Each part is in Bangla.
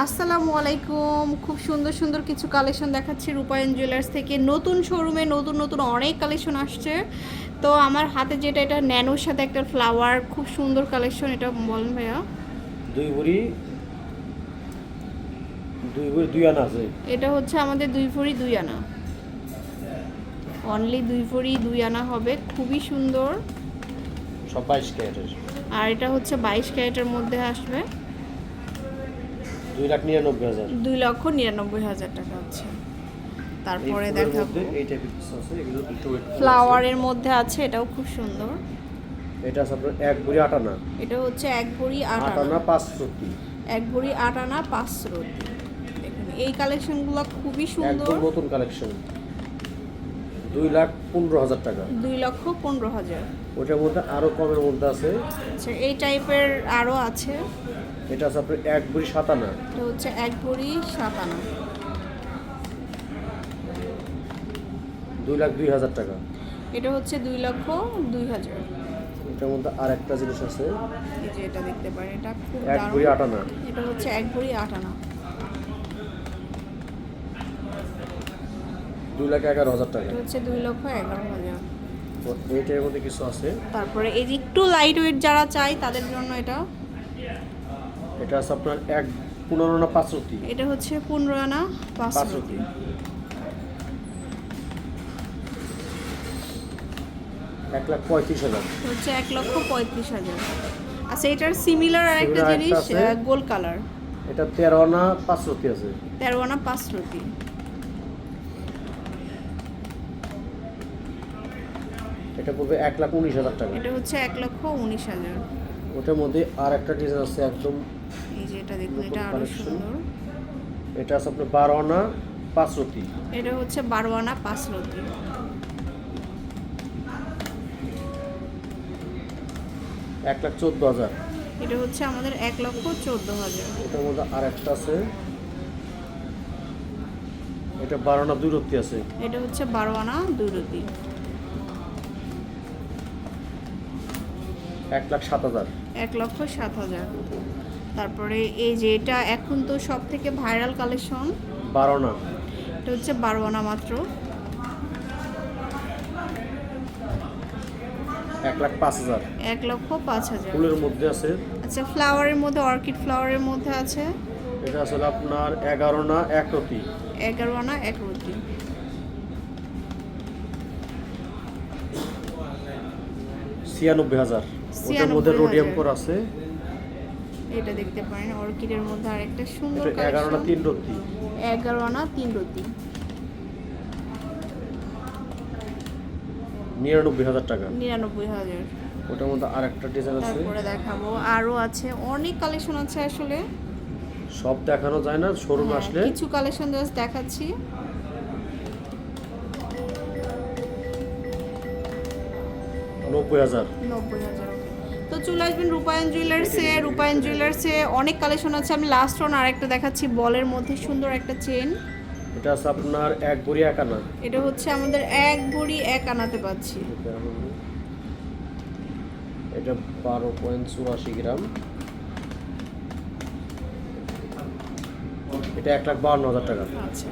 আসসালামু আলাইকুম। খুব সুন্দর সুন্দর কিছু কালেকশন দেখাচ্ছি রূপায়ণ জুয়েলার্স থেকে। নতুন শোরুমে নতুন নতুন অনেক কালেকশন আসছে। তো আমার হাতে যেটা এটা ন্যানোর সাথে একটা ফ্লাওয়ার খুব সুন্দর কালেকশন এটা বলেন ভাইয়া। দুই ভরি দুই ভরি দুই আনা আছে। এটা হচ্ছে আমাদের দুই ভরি দুই আনা। অনলি দুই ভরি দুই আনা হবে খুবই সুন্দর। সব বাইশ ক্যারেটের। আর এটা হচ্ছে বাইশ ক্যারেটের মধ্যে আসবে। দুই লাখ নিরানব্বই হাজার। দুই লক্ষ নিরানব্বই হাজার টাকা হচ্ছে। তারপরে করে ফ্লাওয়ারের মধ্যে আছে এটাও খুব সুন্দর। এটা আছে আপনার এক ভরি আট আনা। এটা হচ্ছে এক ভরি আট আট আনা। আনা পাঁচ সত্যি এক ভরি আট আনা পাঁচ রতি এই কালেকশনগুলো খুবই সুন্দর। একদম নতুন কালেকশন। দুই লাখ পনেরো হাজার টাকা। দুই লক্ষ পনেরো হাজার। ওটার মধ্যে আরও কমের মধ্যে আছে। আচ্ছা এই টাইপের আরও আছে। এটা আছে আপনার এক ভরি সাত আনা এটা হচ্ছে এক ভরি সাত আনা দুই লাখ দুই হাজার টাকা। এটা হচ্ছে দুই লক্ষ দুই হাজার। এটার মধ্যে আর একটা জিনিস আছে। এই যে এটা দেখতে পারেন এটা খুব এক ভরি দারুণ। আট আনা এটা হচ্ছে এক ভরি আট আনা দুই লাখ এগারো হাজার টাকা। এটা হচ্ছে দুই লক্ষ এগারো হাজার। তো এইটার মধ্যে কিছু আছে? তারপরে এই যে একটু লাইট ওয়েট যারা চাই তাদের জন্য এটা এটা আছে আপনার এক পনেরো না পাঁচ রতি এটা হচ্ছে পনেরো আনা পাঁচ পাঁচ রতি রতি এক লাখ পঁয়ত্রিশ হাজার। হচ্ছে এক লক্ষ পঁয়ত্রিশ হাজার। আচ্ছা এটার সিমিলার আর একটা Similar জিনিস গোল কালার। এটা তেরো আনা পাঁচ রতি আছে। তেরো আনা পাঁচ এটা পড়বে এক লাখ উনিশ হাজার টাকা। এটা হচ্ছে এক লক্ষ উনিশ হাজার। ওটার মধ্যে আর একটা ডিজাইন আছে একদম যে এটা দেখুন এটা আরও সুন্দর। এটা আছে আপনার বারো আনা পাঁচ রতি। এটা হচ্ছে বারো আনা পাঁচ রতি। এক লাখ চোদ্দ হাজার। এটা হচ্ছে আমাদের এক লক্ষ চোদ্দ হাজার। এটার মধ্যে আর একটা আছে। এটা বারো আনা দুই রতি আছে। এটা হচ্ছে বারো আনা দুই রতি। এক লাখ সাত হাজার। এক লক্ষ সাত হাজার। তারপরে এই যে এটা এখন তো সব থেকে ভাইরাল কালেকশন? বারোনা। এটা হচ্ছে বারো আনা মাত্র। এক লাখ পাঁচ হাজার। এক লক্ষ পাঁচ হাজার। ফুলের মধ্যে আছে। আচ্ছা ফ্লাওয়ারের মধ্যে অর্কিড ফ্লাওয়ারের মধ্যে আছে? এটা আসলে আপনার এগারো না এক রতি। এগারো আনা এক রতি। ছিয়ানব্বই হাজার। ওটার মধ্যে রোডিয়াম করা আছে। এটা দেখতে পারেন অর্কিডের মধ্যে আরেকটা সুন্দর এগারো না কালেকশন তিন রতি এগারো আনা তিন রতি নিরানব্বই হাজার টাকা। নিরানব্বই হাজার। ওটার মধ্যে আর একটা ডিজাইন আছে। তারপরে দেখাবো আরও আছে অনেক কালেকশন আছে আসলে। সব দেখানো যায় না শোরুম হ্যাঁ, আসলে। কিছু কালেকশন জাস্ট দেখাচ্ছি। নব্বই হাজার। নব্বই হাজার তো চলে আসবেন রূপায়ণ জুয়েলার্সে রূপায়ণ জুয়েলার্সে অনেক কালেকশন আছে। আমি লাস্ট ওয়ান আরেকটা দেখাচ্ছি। বলের মধ্যে সুন্দর একটা চেন এটা আছে আপনার এক ভরি এক আনা। এটা হচ্ছে আমাদের এক ভরি এক আনাতে পাচ্ছি। এটা বারো পয়েন্ট চুরাশি গ্রাম। এটা এক লাখ বাউন্ন হাজার টাকা। আচ্ছা।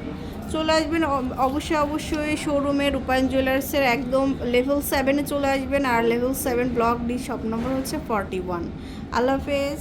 চলে আসবেন অব- অবশ্যই অবশ্যই শোরুমে রূপায়ণ জুয়েলার্সের একদম লেভেল সেভেনে চলে আসবেন আর level seven block D shop number হচ্ছে ফর্টি ওয়ান আল্লাহ হাফেজ।